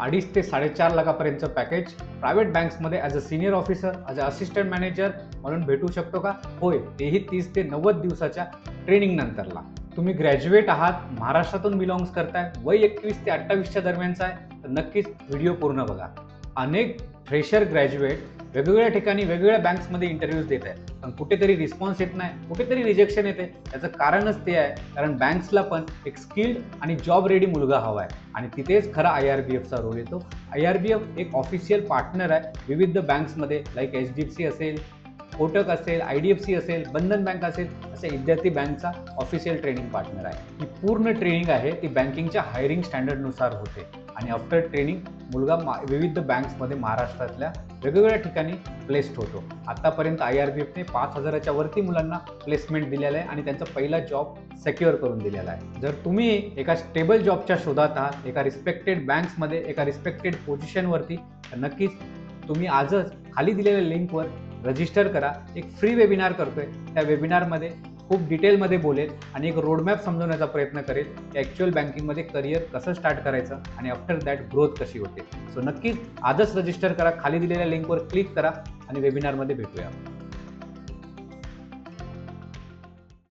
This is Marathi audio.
अडीच ते साडेचार लाखापर्यंतचं पॅकेज प्रायव्हेट बँक्समध्ये as a senior officer as a assistant manager म्हणून भेटू शकतो का? होय तेही तीस ते नव्वद दिवसाच्या ट्रेनिंग नंतरला. तुम्ही ग्रॅज्युएट आहात महाराष्ट्रातून बिलॉंग्स करताय वय एकवीस ते अठ्ठावीसच्या दरम्यानचा आहे तर नक्कीच व्हिडिओ पूर्ण बघा. अनेक फ्रेशर ग्रॅज्युएट वेगवेगळ्या ठिकाणी वेगवेगळ्या बँक्समध्ये इंटरव्ह्यूज देत आहे पण कुठेतरी रिस्पॉन्स येत नाही कुठेतरी रिजेक्शन येते. याचं कारणच ते आहे कारण बँक्सला पण एक स्किल्ड आणि जॉब रेडी मुलगा हवा आहे. आणि तिथेच खरा आय आर बी एफचा रोल येतो. आय आर बी एफ एक ऑफिशियल पार्टनर आहे. विविध बँक्समध्ये like H D F C असेल कोटक असेल आय डी एफ सी असेल बंधन बँक असेल असे विद्यार्थी बँकचा ऑफिशियल ट्रेनिंग पार्टनर आहे. ही पूर्ण ट्रेनिंग आहे ती बँकिंगच्या हायरिंग स्टँडर्डनुसार होते. आणि आफ्टर ट्रेनिंग मुलगा मा विविध बँक्समध्ये महाराष्ट्रातल्या वेगवेगळ्या ठिकाणी प्लेस्ड होतो. आत्तापर्यंत आय आर बी एफने पाच हजाराच्या वरती मुलांना प्लेसमेंट दिलेलं आहे आणि त्यांचा पहिला जॉब सेक्युअर करून दिलेला आहे. जर तुम्ही एका स्टेबल जॉबच्या शोधात आहात एका रिस्पेक्टेड बँक्समध्ये एका रिस्पेक्टेड पोझिशनवरती तर नक्कीच तुम्ही आजच खाली दिलेल्या लिंकवर रजिस्टर करा. एक फ्री वेबिनार करतोय. त्या वेबिनारमध्ये खूप डिटेलमध्ये बोलेल आणि एक रोडमॅप समजवण्याचा प्रयत्न करेल की ॲक्च्युअल बँकिंगमध्ये करिअर कसं स्टार्ट करायचं आणि आफ्टर दॅट ग्रोथ कशी होते. सो नक्कीच आजच रजिस्टर करा खाली दिलेल्या लिंकवर क्लिक करा आणि वेबिनारमध्ये भेटूया